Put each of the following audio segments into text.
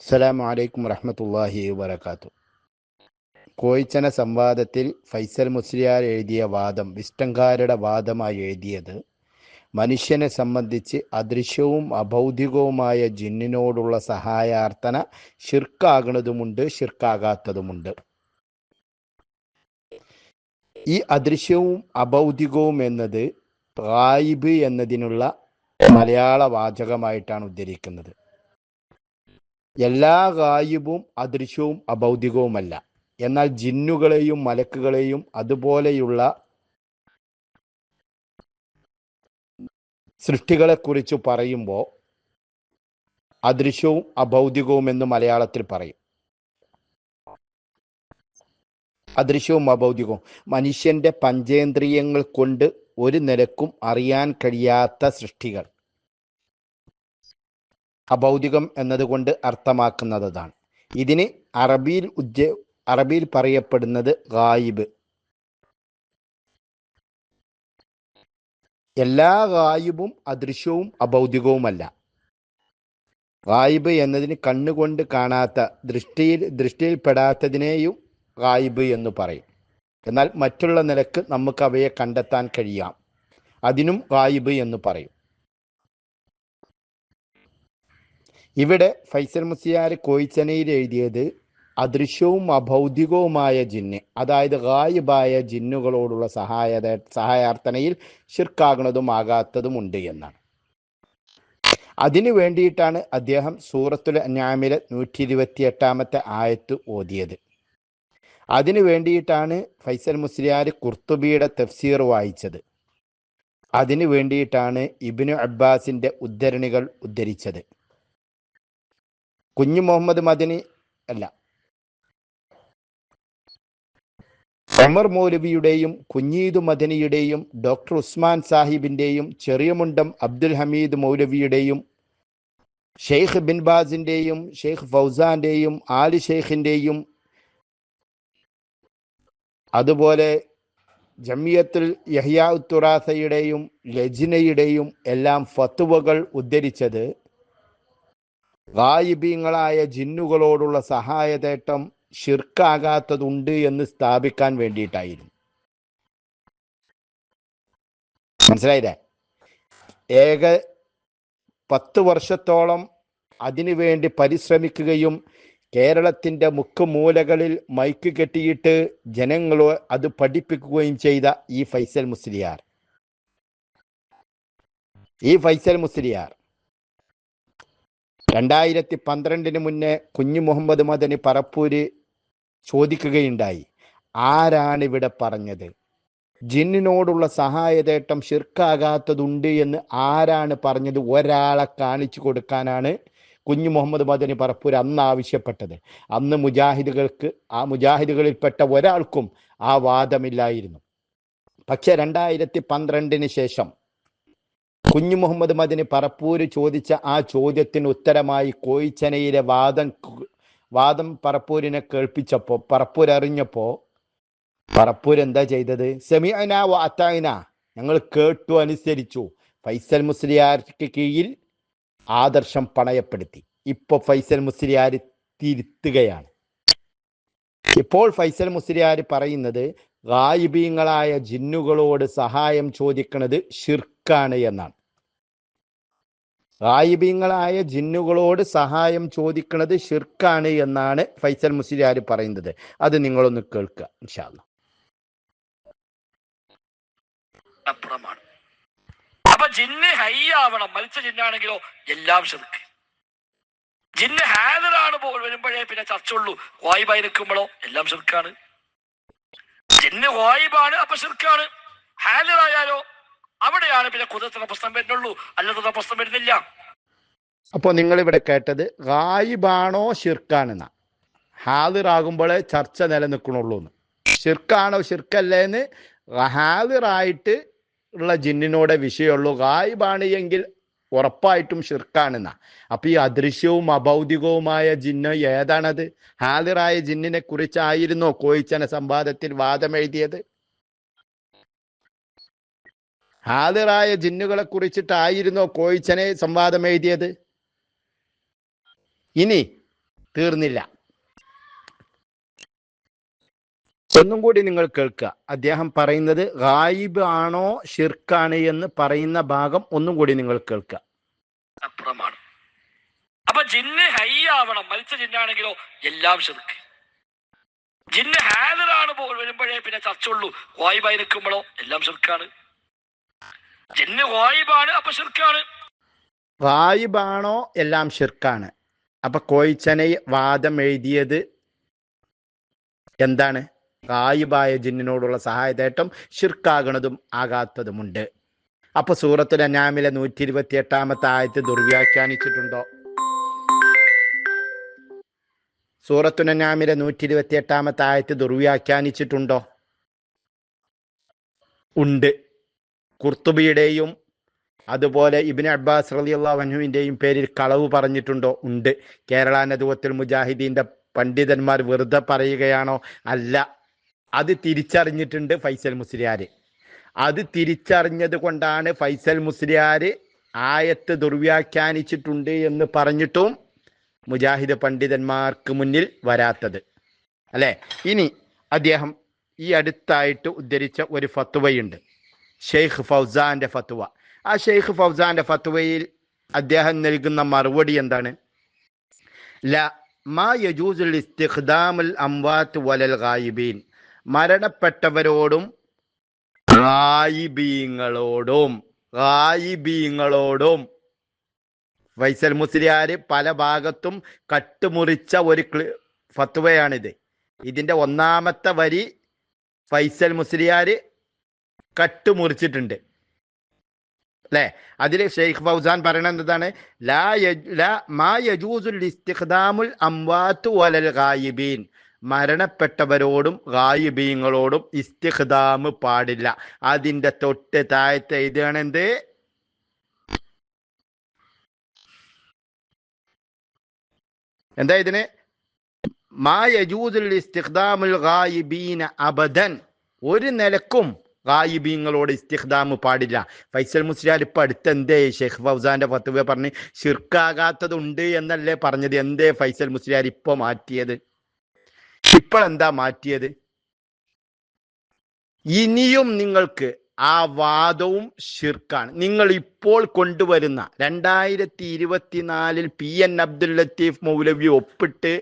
അസ്സലാമു അലൈക്കും വറഹമത്തല്ലാഹി വരക്കാത്തു കോയിച്ചന സംവാദത്തിൽ ഫൈസൽ മുസ്ലിയാർ എഴുതിയ വാദം വിസ്റ്റങ്കാരുടെ വാദമായി എഴുതിയത് മനുഷ്യനെ സംബന്ധിച്ച് അദൃശ്യവും അഭൗതികവുമായ ജിന്നിനോടുള്ള സഹായാർത്ഥന ഷിർക്കാകുന്നതുമുണ്ട് ഷിർക്കാകാത്തതുമുണ്ട് ഈ അദൃശ്യവും അഭൗതികവും എന്നത് റായിബ് എന്നതിനുള്ള മലയാള വാചകമായിട്ടാണ് ഉദ്ധരിക്കുന്നത്. എല്ലാ ഗായിബും അദൃശ്യവും അഭൗതികവുമല്ല എന്നാൽ ജിന്നുകളെയും മലക്കുകളെയും അതുപോലെയുള്ള സൃഷ്ടികളെക്കുറിച്ച് പറയുമ്പോൾ അദൃശ്യവും അഭൗതികവും എന്ന് മലയാളത്തിൽ പറയും. അദൃശ്യവും അഭൗതികവും മനുഷ്യന്റെ പഞ്ചേന്ദ്രിയങ്ങൾ കൊണ്ട് ഒരു നിലക്കും അറിയാൻ കഴിയാത്ത സൃഷ്ടികൾ. അഭൗതികം എന്നതുകൊണ്ട് അർത്ഥമാക്കുന്നതാണ്. ഇതിന് അറബിയിൽ ഉജ്ജ അറബിയിൽ പറയപ്പെടുന്നത് ഗായിബ്. എല്ലാ ഗായിബും അദൃശ്യവും അഭൗതികവുമല്ല ഗായിബ് എന്നതിന് കണ്ണുകൊണ്ട് കാണാത്ത ദൃഷ്ടിയിൽ ദൃഷ്ടിയിൽപ്പെടാത്തതിനെയും ഗായിബ് എന്ന് പറയും. എന്നാൽ മറ്റുള്ള നിലയ്ക്ക് നമുക്ക് അവയെ കണ്ടെത്താൻ കഴിയാം. അതിനും ഗായിബ് എന്ന് പറയും. ഇവിടെ ഫൈസൽ മുസിയാർ കോയിച്ചനയിൽ എഴുതിയത് അദൃശ്യവും അഭൗതികവുമായ ജിന്ന് അതായത് ഗായിബായ ജിന്നുകളോടുള്ള സഹായത സഹായാർത്ഥനയിൽ ഷിർക്കാകുന്നതും ആകാത്തതുമുണ്ട് എന്നാണ്. അതിനു വേണ്ടിയിട്ടാണ് അദ്ദേഹം സൂറത്തുൽ അന്യാമിലെ നൂറ്റി ഇരുപത്തി എട്ടാമത്തെ ആയത്ത് ഓതിയത്. അതിനു വേണ്ടിയിട്ടാണ് ഫൈസൽ മുസ്ലിയാർ കുർത്തുബിയുടെ തഫ്സീർ വായിച്ചത്. അതിനു വേണ്ടിയിട്ടാണ് ഇബിനു അബ്ബാസിന്റെ ഉദ്ധരണികൾ ഉദ്ധരിച്ചത്. കുഞ്ഞു മുഹമ്മദ് മദനി അല്ല. ഒമർ മൗലവിയുടെയും കുഞ്ഞീദ് മദനിയുടെയും ഡോക്ടർ ഉസ്മാൻ സാഹിബിന്റെയും ചെറിയമുണ്ടം അബ്ദുൽ ഹമീദ് മൗലവിയുടെയും ഷെയ്ഖ് ബിൻ ബാസിന്റെയും ഷെയ്ഖ് ഫൗസാന്റെയും ആലി ഷെയ്ഖിന്റെയും അതുപോലെ ജമിയത്തുൽ യഹ്യാ ഉത്തുറാസയുടെയും ലജിനയുടെയും എല്ലാം ഫത്തുവകൾ ഉദ്ധരിച്ചത് ഗായിബീങ്ങളായ ജിന്നുകളോടുള്ള സഹായതേട്ടം ഷിർക്കാകാത്തതുണ്ട് എന്ന് സ്ഥാപിക്കാൻ വേണ്ടിയിട്ടായിരുന്നു. മനസ്സിലായില്ലേ? ഏക പത്ത് വർഷത്തോളം അതിനുവേണ്ടി പരിശ്രമിക്കുകയും കേരളത്തിന്റെ മുക്കുമൂലകളിൽ മൈക്ക് കെട്ടിയിട്ട് ജനങ്ങളെ അത് പഠിപ്പിക്കുകയും ചെയ്ത ഈ ഫൈസൽ മുസ്ലിയാർ. ഈ ഫൈസൽ മുസ്ലിയാർ. രണ്ടായിരത്തി പന്ത്രണ്ടിന് മുന്നേ കുഞ്ഞു മുഹമ്മദ് മദനി പറപ്പൂര് ചോദിക്കുകയുണ്ടായി. ആരാണ് ഇവിടെ പറഞ്ഞത്? ജിന്നിനോടുള്ള സഹായതേട്ടം ഷിർക്കാകാത്തതുണ്ട് എന്ന് ആരാണ് പറഞ്ഞത്? ഒരാളെ കാണിച്ചു കൊടുക്കാനാണ് കുഞ്ഞു മുഹമ്മദ് മദനി പറപ്പൂർ അന്ന് ആവശ്യപ്പെട്ടത്. അന്ന് മുജാഹിദുകൾക്ക് ആ മുജാഹിദുകളിൽപ്പെട്ട ഒരാൾക്കും ആ വാദമില്ലായിരുന്നു. പക്ഷെ രണ്ടായിരത്തി പന്ത്രണ്ടിന് ശേഷം കുഞ്ഞു മുഹമ്മദ് മദിന് പറപ്പൂര് ചോദിച്ച ആ ചോദ്യത്തിന് ഉത്തരമായി കോയിച്ചനയിലെ വാദം വാദം പറപ്പൂരിനെ കേൾപ്പിച്ചപ്പോ പറപ്പൂർ അറിഞ്ഞപ്പോ പറപ്പൂർ എന്താ ചെയ്തത്? സെമിഅന വാത്തായിന ഞങ്ങൾ കേട്ടു അനുസരിച്ചു. ഫൈസൽ മുസ്ലിയാർക്ക് കീഴിൽ ആദർശം പണയപ്പെടുത്തി. ഇപ്പൊ ഫൈസൽ മുസ്ലിയാർ തിരുത്തുകയാണ്. ഇപ്പോൾ ഫൈസൽ മുസ്ലിയാർ പറയുന്നത് ഗായിബീങ്ങളായ ജിന്നുകളോട് സഹായം ചോദിക്കുന്നത് ഷിർക്കാണ് എന്നാണ്. ഗായിബീങ്ങളായ ജിന്നുകളോട് സഹായം ചോദിക്കുന്നത് ഷിർക്കാണ് എന്നാണ് ഫൈസൽ മുസ്ലിയാർ പറയുന്നത്. അത് നിങ്ങളൊന്ന് കേൾക്കുക ഇൻഷാല്ല അപ്പുറമാണ്. അപ്പൊ ജിന്ന് ഹൈ ആവണം മരിച്ച ജിന്നാണെങ്കിലോ എല്ലാം ഷിർക്ക് ജിന്ന് ഹാദറാണ് വരുമ്പോഴേ പിന്നെ ചർച്ചുള്ളൂ വായിബായി നിൽക്കുമ്പോഴോ എല്ലാം ഷിർക്കാണ് ജിന്ന് വായിബാണ് അപ്പൊ ഷിർക്കാണ് ഹാദറായാലോ അവിടെയാണ് പിന്നെ കുതിരത്തിന്റെ പ്രശ്നം വരുന്നുള്ളൂ. അല്ലാത്ത പ്രശ്നം വരുന്നില്ല. അപ്പോൾ നിങ്ങൾ ഇവിടെ കേട്ടത് ഗായിബാണോ ഷിർക്കാണെന്ന ഹാദിറാകുമ്പോഴേ ചർച്ച നിലനിൽക്കണുള്ളൂ എന്ന് ഷിർക്കാണോ ഷിർക്കല്ലേ എന്ന് ഹാദിറായിട്ട് ഉള്ള ജിന്നിനോടെ വിഷയമുള്ളൂ. ഗായിബാണ് എങ്കിൽ ഉറപ്പായിട്ടും ഷിർക്കാണെന്ന അപ്പൊ ഈ അദൃശ്യവും അഭൗതികവുമായ ജിന്ന് ഏതാണത്? ഹാദിറായ ജിന്നിനെ കുറിച്ചായിരുന്നോ കോയിച്ചന സംവാദത്തിൽ വാദം എഴുതിയത് ഹാദിറായ ജിന്നുകളെ കുറിച്ചിട്ടായിരുന്നോ കോയിച്ചനെ സംവാദം എഴുതിയത്? ഇനി തീർന്നില്ല. ഒന്നും കൂടി നിങ്ങൾ കേൾക്കുക. അദ്ദേഹം പറയുന്നത് ഗായിബ് ആണോ ഷിർക്കാണ് എന്ന് പറയുന്ന ഭാഗം ഒന്നും കൂടി നിങ്ങൾ കേൾക്കുക. അപ്പുറമാണ്. അപ്പൊ ജിന്ന് ഹൈ ആവണം. മത്സ്യ ജിന്നാണെങ്കിലോ എല്ലാം ഷിർക്ക് ജിന്ന് ഹാദറാണ് വരുമ്പോഴേ പിന്നെ ചർച്ചുള്ളൂ വായിബായി നിൽക്കുമ്പോഴോ എല്ലാം ഷിർക്കാണ് വായിബാണ് വായിബാണോ? എല്ലാം ഷിർക്കാണ് അപ്പൊ കോയിച്ചനെ വാദം എഴുതിയത് എന്താണ്? ഗായിബായ ജിന്നിനോടുള്ള സഹായതേട്ടം ഷിർക്കാകണതും ആകാത്തതുമുണ്ട്. അപ്പൊ സൂറത്തുൽ അനാമിലെ നൂറ്റി ഇരുപത്തി എട്ടാമത്തെ ആയത്ത് ദുർവ്യാഖ്യാനിച്ചിട്ടുണ്ടോ? സൂറത്തുൽ അനാമിലെ നൂറ്റി ഇരുപത്തി എട്ടാമത്തെ ആയത്ത് ദുർവ്യാഖ്യാനിച്ചിട്ടുണ്ടോ? ഉണ്ട്. കുർത്തുബിയുടെയും അതുപോലെ ഇബിൻ അബ്ബാസ് റളിയല്ലാ വൻഹുവിന്റെയും പേരിൽ കളവ് പറഞ്ഞിട്ടുണ്ടോ? ഉണ്ട്. കേരള നദുവത്തിൽ മുജാഹിദീന്റെ പണ്ഡിതന്മാർ വെറുതെ പറയുകയാണോ? അല്ല. അത് തിരിച്ചറിഞ്ഞിട്ടുണ്ട് ഫൈസൽ മുസ്ലിയാർ അത് തിരിച്ചറിഞ്ഞത് കൊണ്ടാണ് ഫൈസൽ മുസ്ലിയാർ ആയത്ത് ദുർവ്യാഖ്യാനിച്ചിട്ടുണ്ട് എന്ന് പറഞ്ഞിട്ടും മുജാഹിദ് പണ്ഡിതന്മാർക്ക് മുന്നിൽ വരാത്തത്. അല്ലേ? ഇനി അദ്ദേഹം ഈ അടുത്തായിട്ട് ഉദ്ധരിച്ച ഒരു ഫത്വയുണ്ട്. ഷെയ്ഖ് ഫൗസാന്റെ ഫത്വ ആ ഷെയ്ഖ് ഫൗസാന്റെ ഫത്വയിൽ അദ്ദേഹം നൽകുന്ന മറുപടി എന്താണ്? ല മാ യജൂസുൽ ഇസ്തിഖ്ദാമുൽ അംവാത്ത് വലൽ ഗായിബീൻ. മരണപ്പെട്ടവരോടും ഗായിബീങ്ങളോടും ഗായിബീങ്ങളോടും. വൈസൽ മുസ്ലിയാർ പല ഭാഗത്തും കട്ടുമുറിച്ച ഒരു ഫത്വയാണിത് ഇതിന്റെ ഒന്നാമത്തെ വരി ഫൈസൽ മുസ്ലിയാർ കട്ടുമുറിച്ചിട്ടുണ്ട്. അല്ലെ? അതിൽ ഷെയ്ഖ് ഫൗസാൻ പറയണത് എന്താണ്? ലാ മാ യജൂസുൽ ഇസ്തിഖ്ദാമുൽ അംവാത്ത് വലൽ ഗായിബീൻ. മരണപ്പെട്ടവരോടും ഗായിബീങ്ങളോടും ഇസ്തിഖ്ദാമ് പാടില്ല. അതിന്റെ തൊട്ട് താഴത്തെ എഴുതുകയാണ് എന്ത് എന്താ ഇതിന്? മാ യജൂസുൽ ഇസ്തിഖ്ദാമുൽ ഗായിബീന അബദൻ. ഒരു നിലക്കും ഗായിബീങ്ങളോട് ഇസ്തിഖ്ദാമ് പാടില്ല. ഫൈസൽ മുസ്ലിയാർ ഇപ്പൊ അടുത്ത് എന്തേ ഷെയ്ഖ് ഫൗസാന്റെ ഫത്തുവ പറഞ്ഞ് ഷിർക്കാകാത്തതുണ്ട് എന്നല്ലേ പറഞ്ഞത്? എന്തേ ഫൈസൽ മുസ്ലിയാർ ഇപ്പൊ മാറ്റിയത്? ഇപ്പോഴെന്താ മാറ്റിയത്? ഇനിയും നിങ്ങൾക്ക് ആ വാദവും ഷിർക്കാണ് നിങ്ങൾ ഇപ്പോൾ കൊണ്ടുവരുന്ന രണ്ടായിരത്തി ഇരുപത്തിനാലിൽ പി എൻ അബ്ദുൽ ലത്തീഫ് മൗലവി ഒപ്പിട്ട്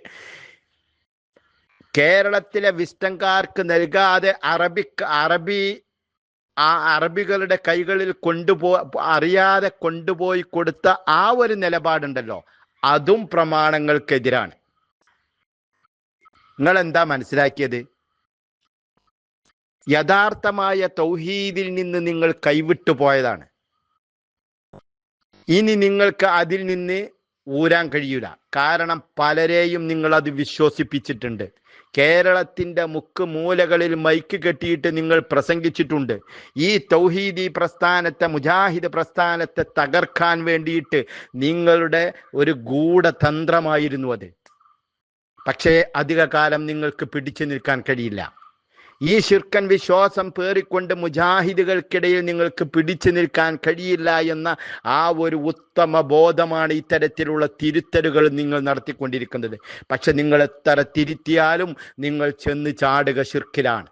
കേരളത്തിലെ വിസ്റ്റംകാർക്ക് നൽകാതെ അറബിക് അറബി ആ അറബികളുടെ കൈകളിൽ കൊണ്ടുപോ അറിയാതെ കൊണ്ടുപോയി കൊടുത്ത ആ ഒരു നിലപാടുണ്ടല്ലോ. അതും പ്രമാണങ്ങൾക്കെതിരാണ്. നിങ്ങൾ എന്താ മനസ്സിലാക്കിയത്? യഥാർത്ഥമായ തൗഹീദിൽ നിന്ന് നിങ്ങൾ കൈവിട്ടു പോയതാണ്. ഇനി നിങ്ങൾക്ക് അതിൽ നിന്ന് ഊരാൻ കഴിയൂല. കാരണം പലരെയും നിങ്ങൾ അത് വിശ്വസിപ്പിച്ചിട്ടുണ്ട്. കേരളത്തിന്റെ മുക്ക് മൂലകളിൽ മൈക്ക് കെട്ടിയിട്ട് നിങ്ങൾ പ്രസംഗിച്ചിട്ടുണ്ട്. ഈ തൗഹീദി പ്രസ്ഥാനത്തെ മുജാഹിദ് പ്രസ്ഥാനത്തെ തകർക്കാൻ വേണ്ടിയിട്ട് നിങ്ങളുടെ ഒരു ഗൂഢതന്ത്രമായിരുന്നു അത്. പക്ഷേ അധികകാലം നിങ്ങൾക്ക് പിടിച്ചു നിൽക്കാൻ കഴിയില്ല. ഈ ശിർക്കൻ വിശ്വാസം പേറിക്കൊണ്ട് മുജാഹിദുകൾക്കിടയിൽ നിങ്ങൾക്ക് പിടിച്ചു നിൽക്കാൻ കഴിയില്ല എന്ന ആ ഒരു ഉത്തമ ബോധമാണ് ഇത്തരത്തിലുള്ള തിരുത്തലുകൾ നിങ്ങൾ നടത്തിക്കൊണ്ടിരിക്കുന്നത്. പക്ഷെ നിങ്ങൾ എത്ര തിരുത്തിയാലും നിങ്ങൾ ചെന്ന് ചാടുക ശിർക്കിലാണ്.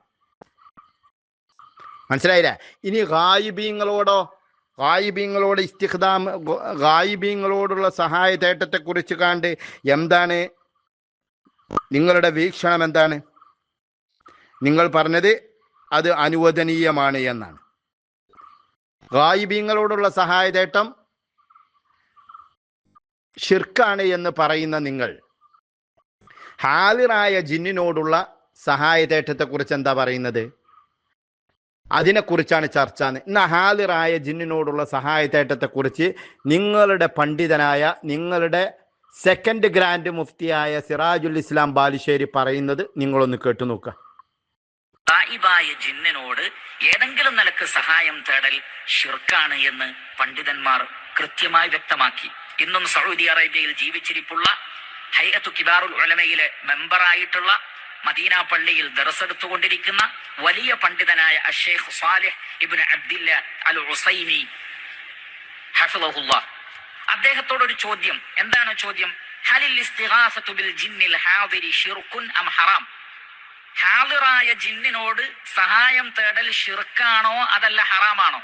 മനസ്സിലായില്ലേ? ഇനി ഗായിബീങ്ങളോടോ ഗായിബീങ്ങളോട് ഇസ്തിഖ്ദാം ഗായിബീങ്ങളോടുള്ള സഹായ തേട്ടത്തെ കുറിച്ച് കണ്ട് എന്താണ്? നിങ്ങളുടെ വീക്ഷണം എന്താണ്? നിങ്ങൾ പറഞ്ഞത് അത് അനുവദനീയമാണ് എന്നാണ്. ഗായിബീങ്ങളോടുള്ള സഹായതേട്ടം ഷിർക്കാണ് എന്ന് പറയുന്ന നിങ്ങൾ ഹാലിറായ ജിന്നിനോടുള്ള സഹായതേട്ടത്തെ കുറിച്ച് എന്താ പറയുന്നത്? അതിനെക്കുറിച്ചാണ് ചർച്ച. ഇന്ന് ഹാലിറായ ജിന്നിനോടുള്ള സഹായതേട്ടത്തെ കുറിച്ച് നിങ്ങളുടെ പണ്ഡിതനായ നിങ്ങളുടെ സെക്കൻഡ് ഗ്രാൻഡ് മുഫ്തിയായ സിറാജുൽ ഇസ്ലാം ബാലുശ്ശേരി പറയുന്നത് നിങ്ങളൊന്ന് കേട്ടു നോക്കുക. തായിബായ ജിന്നിനോട് ഏതെങ്കിലും നിലയ്ക്ക് സഹായം തേടൽ ഷിർക്കാണ് എന്ന് പണ്ഡിതന്മാർ കൃത്യമായി വ്യക്തമാക്കി. ഇന്നും സൗദി അറേബ്യയിൽ ജീവിച്ചിരിപ്പുള്ള ഹൈഅത്തു കിബാറുൽ ഉലമയിലെ മെമ്പറായിട്ടുള്ള മദീന പള്ളിയിൽ ദർസെടുത്തുകൊണ്ടിരിക്കുന്ന വലിയ പണ്ഡിതനായ അഷേഖ് Saleh ibn Abdullah al Usaimi അദ്ദേഹത്തോട് ഒരു ചോദ്യം. എന്താണ് ചോദ്യം? ഹലിൽ ജിന്നിൽ ഷിർക്കുൻ അം ഹറാം? ഹാദിറായ ജിന്നിനോട് സഹായം തേടൽ ഷിർക്കാണോ അതല്ല ഹറാമാണോ?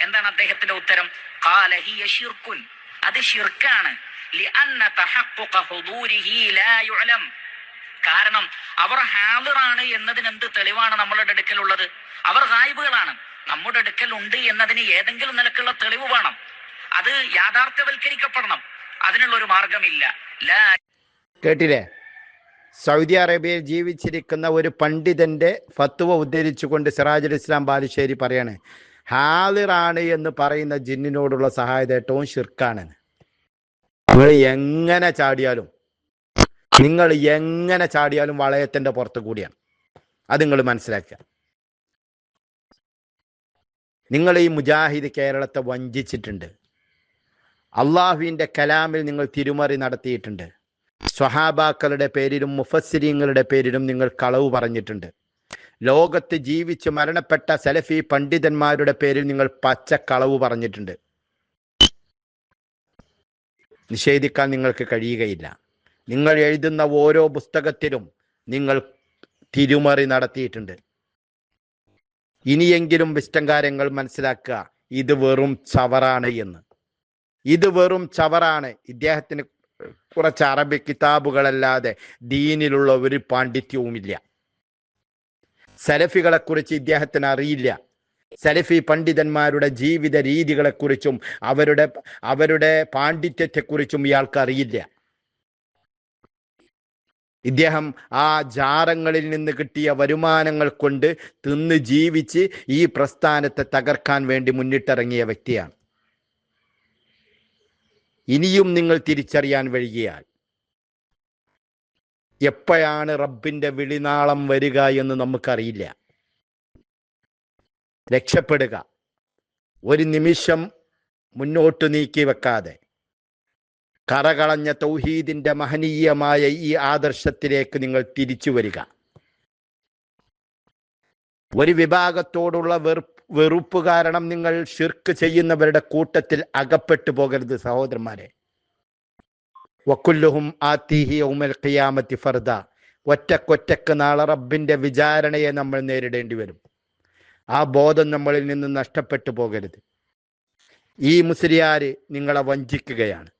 എന്താണ് അദ്ദേഹത്തിന്റെ ഉത്തരം? കാലഹിയ ഷിർക്കുൻ അത് ഷിർക്കാണ് കാരണം അവർ ഹാദിറാണ് എന്നതിന് എന്ത് തെളിവാണ് നമ്മളുടെ അടുക്കലുള്ളത്? അവർ ഗായിബുകളാണ്. നമ്മുടെ അടുക്കൽ ഉണ്ട് എന്നതിന് ഏതെങ്കിലും നിലക്കുള്ള തെളിവ് വേണം. അത് യാഥാർത്ഥ്യവൽക്കരിക്കപ്പെടണം. അതിനുള്ള ഒരു മാർഗമില്ല കേട്ടില്ലേ? സൗദി അറേബ്യയിൽ ജീവിച്ചിരിക്കുന്ന ഒരു പണ്ഡിതന്റെ ഫത്വ ഉദ്ധരിച്ചുകൊണ്ട് സിറാജുൽ ഇസ്ലാം ബാലുശ്ശേരി പറയാണ് ഹാലിറാണ് എന്ന് പറയുന്ന ജിന്നിനോടുള്ള സഹായതേട്ടവും ഷിർക്കാണ് നിങ്ങൾ എങ്ങനെ ചാടിയാലും നിങ്ങൾ എങ്ങനെ ചാടിയാലും വളയത്തിന്റെ പുറത്ത് കൂടിയാണ്. അത് നിങ്ങൾ മനസ്സിലാക്കുക. നിങ്ങൾ ഈ മുജാഹിദ് കേരളത്തെ വഞ്ചിച്ചിട്ടുണ്ട്. അള്ളാഹുവിന്റെ കലാമിൽ നിങ്ങൾ തിരുമറി നടത്തിയിട്ടുണ്ട്. സ്വഹാബാക്കളുടെ പേരിലും മുഫസ്സിരിങ്ങളുടെ പേരിലും നിങ്ങൾ കളവ് പറഞ്ഞിട്ടുണ്ട്. ലോകത്ത് ജീവിച്ച് മരണപ്പെട്ട സലഫി പണ്ഡിതന്മാരുടെ പേരിൽ നിങ്ങൾ പച്ച കളവ് പറഞ്ഞിട്ടുണ്ട്. നിഷേധിക്കാൻ നിങ്ങൾക്ക് കഴിയുകയില്ല. നിങ്ങൾ എഴുതുന്ന ഓരോ പുസ്തകത്തിലും നിങ്ങൾ തിരുമറി നടത്തിയിട്ടുണ്ട്. ഇനിയെങ്കിലും വിഷ്ടങ്കാരങ്ങൾ മനസ്സിലാക്കുക. ഇത് വെറും ചവറാണ് എന്ന്. ഇത് വെറും ചവറാണ്. ഇദ്ദേഹത്തിന് കുറച്ച് അറബി കിതാബുകളല്ലാതെ ദീനിലുള്ള ഒരു പാണ്ഡിത്യവുമില്ല. സലഫികളെ കുറിച്ച് ഇദ്ദേഹത്തിന് അറിയില്ല. സലഫി പണ്ഡിതന്മാരുടെ ജീവിത രീതികളെക്കുറിച്ചും അവരുടെ അവരുടെ പാണ്ഡിത്യത്തെക്കുറിച്ചും ഇയാൾക്ക് അറിയില്ല. ഇദ്ദേഹം ആ ജാറങ്ങളിൽ നിന്ന് കിട്ടിയ വരുമാനങ്ങൾ കൊണ്ട് തിന്ന് ജീവിച്ച് ഈ പ്രസ്ഥാനത്തെ തകർക്കാൻ വേണ്ടി മുന്നിട്ടിറങ്ങിയ വ്യക്തിയാണ്. ഇനിയും നിങ്ങൾ തിരിച്ചറിയാൻ വഴികിയാൽ എപ്പോഴാണ് റബ്ബിന്റെ വിളിനാളം വരിക എന്ന് നമുക്കറിയില്ല. രക്ഷപ്പെടുക. ഒരു നിമിഷം മുന്നോട്ട് നീക്കി വെക്കാതെ. കറകളഞ്ഞ തൗഹീദിന്റെ മഹനീയമായ ഈ ആദർശത്തിലേക്ക് നിങ്ങൾ തിരിച്ചു വരിക. ഒരു വിഭാഗത്തോടുള്ള വെറുപ്പ് വെറുപ്പ് കാരണം നിങ്ങൾ ഷിർക്ക് ചെയ്യുന്നവരുടെ കൂട്ടത്തിൽ അകപ്പെട്ടു പോകരുത് സഹോദരന്മാരെ. വക്കുല്ലുഹും ആത്തിഹി യൗമൽ ഖിയാമത്തി ഫർദ. ഒറ്റക്കൊറ്റക്ക് നാളെ റബ്ബിന്റെ വിചാരണയെ നമ്മൾ നേരിടേണ്ടി വരും. ആ ബോധം നമ്മളിൽ നിന്ന് നഷ്ടപ്പെട്ടു പോകരുത്. ഈ മുസ്ലിയാര് നിങ്ങളെ വഞ്ചിക്കുകയാണ്.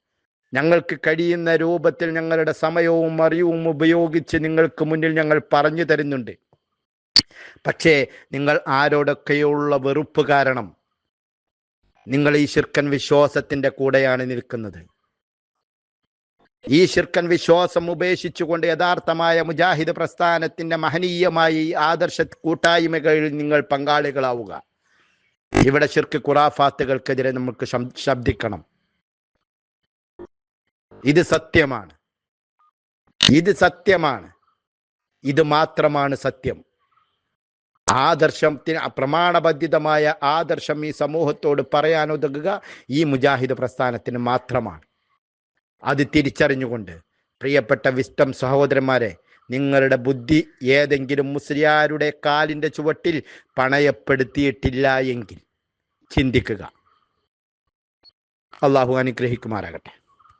ഞങ്ങൾക്ക് കഴിയുന്ന രൂപത്തിൽ ഞങ്ങളുടെ സമയവും അറിവും ഉപയോഗിച്ച് നിങ്ങൾക്ക് മുന്നിൽ ഞങ്ങൾ പറഞ്ഞു തരുന്നുണ്ട്. പക്ഷേ നിങ്ങൾ ആരോടൊക്കെയുള്ള വെറുപ്പ് കാരണം നിങ്ങൾ ഈ ശിർക്കൻ വിശ്വാസത്തിന്റെ കൂടെയാണ് നിൽക്കുന്നത്. ഈ ശിർക്കൻ വിശ്വാസം ഉപേക്ഷിച്ചുകൊണ്ട് യഥാർത്ഥമായ മുജാഹിദ് പ്രസ്ഥാനത്തിന്റെ മഹനീയമായ ഈ ആദർശ കൂട്ടായ്മകളിൽ നിങ്ങൾ പങ്കാളികളാവുക. ഇവിടെ ശിർക്ക് ഖുറാഫാത്തുകൾക്കെതിരെ നമുക്ക് ശബ്ദിക്കണം. ഇത് സത്യമാണ്. ഇത് സത്യമാണ്. ഇത് മാത്രമാണ് സത്യം. ആദർശത്തിന് പ്രമാണബദ്ധിതമായ ആദർശം ഈ സമൂഹത്തോട് പറയാനുതകുക ഈ മുജാഹിദ് പ്രസ്ഥാനത്തിന് മാത്രമാണ്. അത് തിരിച്ചറിഞ്ഞുകൊണ്ട് പ്രിയപ്പെട്ട വിസ്റ്റം സഹോദരന്മാരെ നിങ്ങളുടെ ബുദ്ധി ഏതെങ്കിലും മുസ്ലിയാരുടെ കാലിന്റെ ചുവട്ടിൽ പണയപ്പെടുത്തിയിട്ടില്ല എങ്കിൽ ചിന്തിക്കുക. അള്ളാഹു അനുഗ്രഹിക്കുമാറാകട്ടെ.